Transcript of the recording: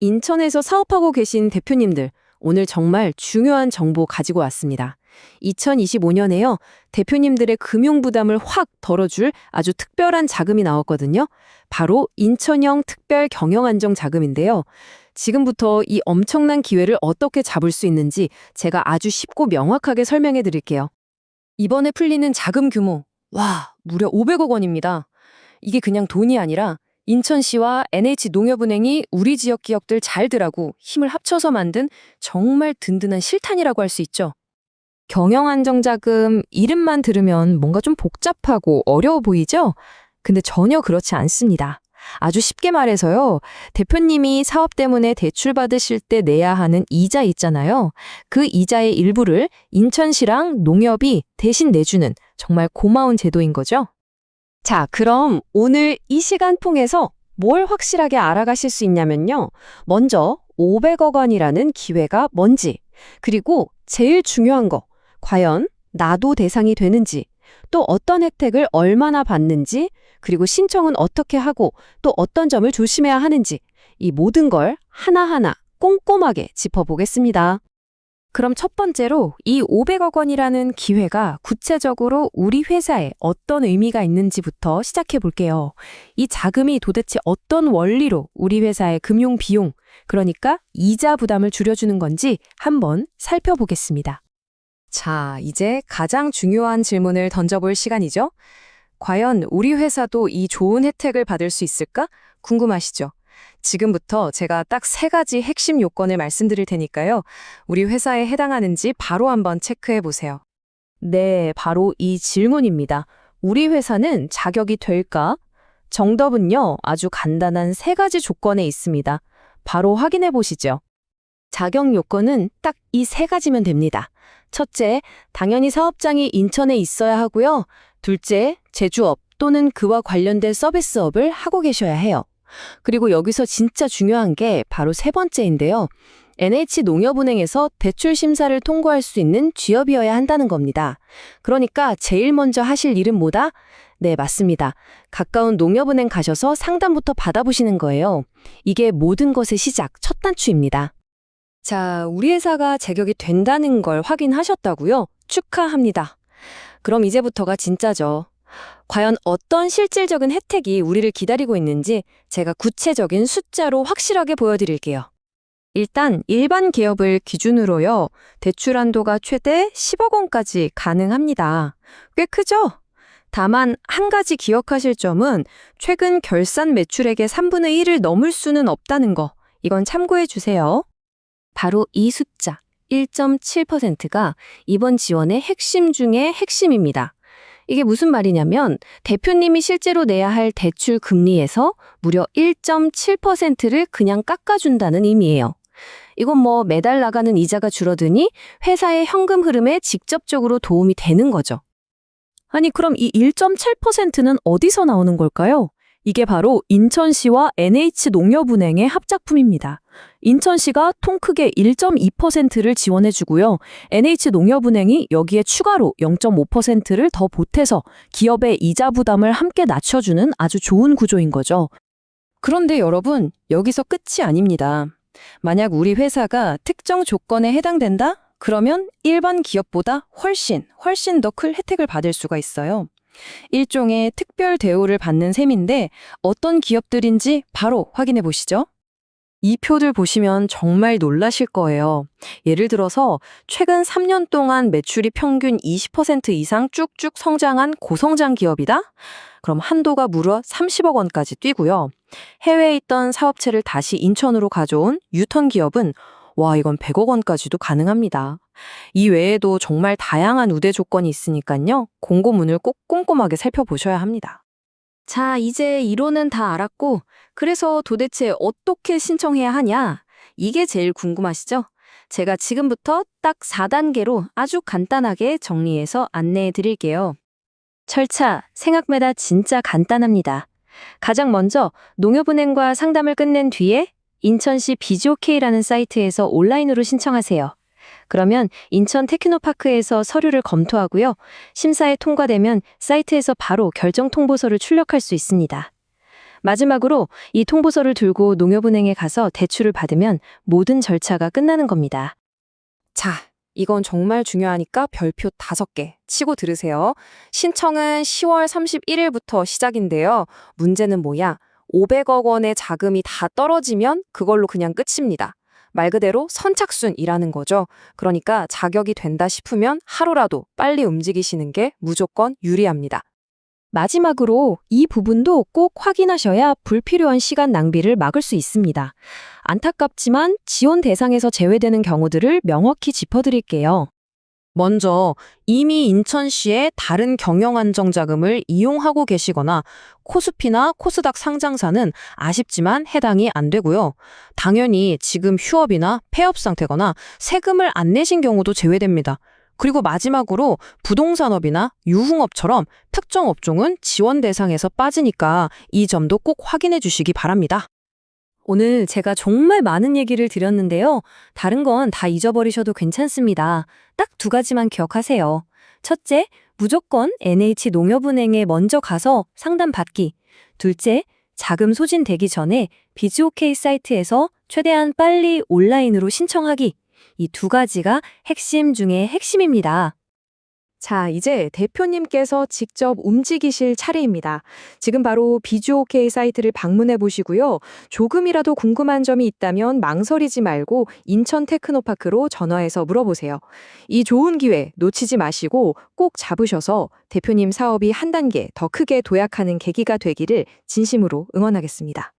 인천에서 사업하고 계신 대표님들, 오늘 정말 중요한 정보 가지고 왔습니다. 2025년에요, 대표님들의 금융 부담을 확 덜어줄 아주 특별한 자금이 나왔거든요. 바로 인천형 특별 경영 안정 자금인데요. 지금부터 이 엄청난 기회를 어떻게 잡을 수 있는지 제가 아주 쉽고 명확하게 설명해 드릴게요. 이번에 풀리는 자금 규모, 와, 무려 500억 원입니다. 이게 그냥 돈이 아니라 인천시와 NH농협은행이 우리 지역 기업들 잘 들하고 힘을 합쳐서 만든 정말 든든한 실탄이라고 할 수 있죠. 경영안정자금 이름만 들으면 뭔가 좀 복잡하고 어려워 보이죠? 근데 전혀 그렇지 않습니다. 아주 쉽게 말해서요. 대표님이 사업 때문에 대출 받으실 때 내야 하는 이자 있잖아요. 그 이자의 일부를 인천시랑 농협이 대신 내주는 정말 고마운 제도인 거죠. 자, 그럼 오늘 이 시간 통해서 뭘 확실하게 알아가실 수 있냐면요. 먼저 500억 원이라는 기회가 뭔지, 그리고 제일 중요한 거, 과연 나도 대상이 되는지, 또 어떤 혜택을 얼마나 받는지, 그리고 신청은 어떻게 하고 또 어떤 점을 조심해야 하는지, 이 모든 걸 하나하나 꼼꼼하게 짚어보겠습니다. 그럼 첫 번째로 이 500억 원이라는 기회가 구체적으로 우리 회사에 어떤 의미가 있는지부터 시작해 볼게요. 이 자금이 도대체 어떤 원리로 우리 회사의 금융 비용, 그러니까 이자 부담을 줄여주는 건지 한번 살펴보겠습니다. 자, 이제 가장 중요한 질문을 던져볼 시간이죠. 과연 우리 회사도 이 좋은 혜택을 받을 수 있을까? 궁금하시죠? 지금부터 제가 딱 세 가지 핵심 요건을 말씀드릴 테니까요. 우리 회사에 해당하는지 바로 한번 체크해 보세요. 네, 바로 이 질문입니다. 우리 회사는 자격이 될까? 정답은요, 아주 간단한 세 가지 조건에 있습니다. 바로 확인해 보시죠. 자격 요건은 딱 이 세 가지면 됩니다. 첫째, 당연히 사업장이 인천에 있어야 하고요. 둘째, 제주업 또는 그와 관련된 서비스업을 하고 계셔야 해요. 그리고 여기서 진짜 중요한 게 바로 세 번째인데요. NH농협은행에서 대출 심사를 통과할 수 있는 쥐업이어야 한다는 겁니다. 그러니까 제일 먼저 하실 일은 뭐다? 네, 맞습니다. 가까운 농협은행 가셔서 상담부터 받아보시는 거예요. 이게 모든 것의 시작, 첫 단추입니다. 자, 우리 회사가 제격이 된다는 걸 확인하셨다고요? 축하합니다. 그럼 이제부터가 진짜죠. 과연 어떤 실질적인 혜택이 우리를 기다리고 있는지 제가 구체적인 숫자로 확실하게 보여드릴게요. 일단 일반 기업을 기준으로요. 대출 한도가 최대 10억 원까지 가능합니다. 꽤 크죠? 다만 한 가지 기억하실 점은 최근 결산 매출액의 3분의 1을 넘을 수는 없다는 거. 이건 참고해 주세요. 바로 이 숫자 1.7%가 이번 지원의 핵심 중의 핵심입니다. 이게 무슨 말이냐면 대표님이 실제로 내야 할 대출 금리에서 무려 1.7%를 그냥 깎아준다는 의미예요. 이건 뭐 매달 나가는 이자가 줄어드니 회사의 현금 흐름에 직접적으로 도움이 되는 거죠. 아니 그럼 이 1.7%는 어디서 나오는 걸까요? 이게 바로 인천시와 NH농협은행의 합작품입니다. 인천시가 통 크게 1.2%를 지원해주고요. NH농협은행이 여기에 추가로 0.5%를 더 보태서 기업의 이자 부담을 함께 낮춰주는 아주 좋은 구조인 거죠. 그런데 여러분, 여기서 끝이 아닙니다. 만약 우리 회사가 특정 조건에 해당된다? 그러면 일반 기업보다 훨씬, 훨씬 더클 혜택을 받을 수가 있어요. 일종의 특별 대우를 받는 셈인데 어떤 기업들인지 바로 확인해 보시죠. 이 표들 보시면 정말 놀라실 거예요. 예를 들어서 최근 3년 동안 매출이 평균 20% 이상 쭉쭉 성장한 고성장 기업이다? 그럼 한도가 무려 30억 원까지 뛰고요. 해외에 있던 사업체를 다시 인천으로 가져온 유턴 기업은 와, 이건 100억 원까지도 가능합니다. 이 외에도 정말 다양한 우대 조건이 있으니까요. 공고문을 꼭 꼼꼼하게 살펴보셔야 합니다. 자, 이제 이론은 다 알았고, 그래서 도대체 어떻게 신청해야 하냐? 이게 제일 궁금하시죠? 제가 지금부터 딱 4단계로 아주 간단하게 정리해서 안내해 드릴게요. 절차, 생각보다 진짜 간단합니다. 가장 먼저 농협은행과 상담을 끝낸 뒤에 인천시 비지오케이라는 사이트에서 온라인으로 신청하세요. 그러면 인천 테크노파크에서 서류를 검토하고요. 심사에 통과되면 사이트에서 바로 결정 통보서를 출력할 수 있습니다. 마지막으로 이 통보서를 들고 농협은행에 가서 대출을 받으면 모든 절차가 끝나는 겁니다. 자, 이건 정말 중요하니까 별표 5개 치고 들으세요. 신청은 10월 31일부터 시작인데요. 문제는 뭐야? 500억 원의 자금이 다 떨어지면 그걸로 그냥 끝입니다. 말 그대로 선착순이라는 거죠. 그러니까 자격이 된다 싶으면 하루라도 빨리 움직이시는 게 무조건 유리합니다. 마지막으로 이 부분도 꼭 확인하셔야 불필요한 시간 낭비를 막을 수 있습니다. 안타깝지만 지원 대상에서 제외되는 경우들을 명확히 짚어드릴게요. 먼저 이미 인천시의 다른 경영안정자금을 이용하고 계시거나 코스피나 코스닥 상장사는 아쉽지만 해당이 안 되고요. 당연히 지금 휴업이나 폐업 상태거나 세금을 안 내신 경우도 제외됩니다. 그리고 마지막으로 부동산업이나 유흥업처럼 특정 업종은 지원 대상에서 빠지니까 이 점도 꼭 확인해 주시기 바랍니다. 오늘 제가 정말 많은 얘기를 드렸는데요. 다른 건 다 잊어버리셔도 괜찮습니다. 딱 두 가지만 기억하세요. 첫째, 무조건 NH 농협은행에 먼저 가서 상담 받기. 둘째, 자금 소진되기 전에 비즈오케이 사이트에서 최대한 빨리 온라인으로 신청하기. 이 두 가지가 핵심 중에 핵심입니다. 자, 이제 대표님께서 직접 움직이실 차례입니다. 지금 바로 비주오케이 사이트를 방문해 보시고요. 조금이라도 궁금한 점이 있다면 망설이지 말고 인천 테크노파크로 전화해서 물어보세요. 이 좋은 기회 놓치지 마시고 꼭 잡으셔서 대표님 사업이 한 단계 더 크게 도약하는 계기가 되기를 진심으로 응원하겠습니다.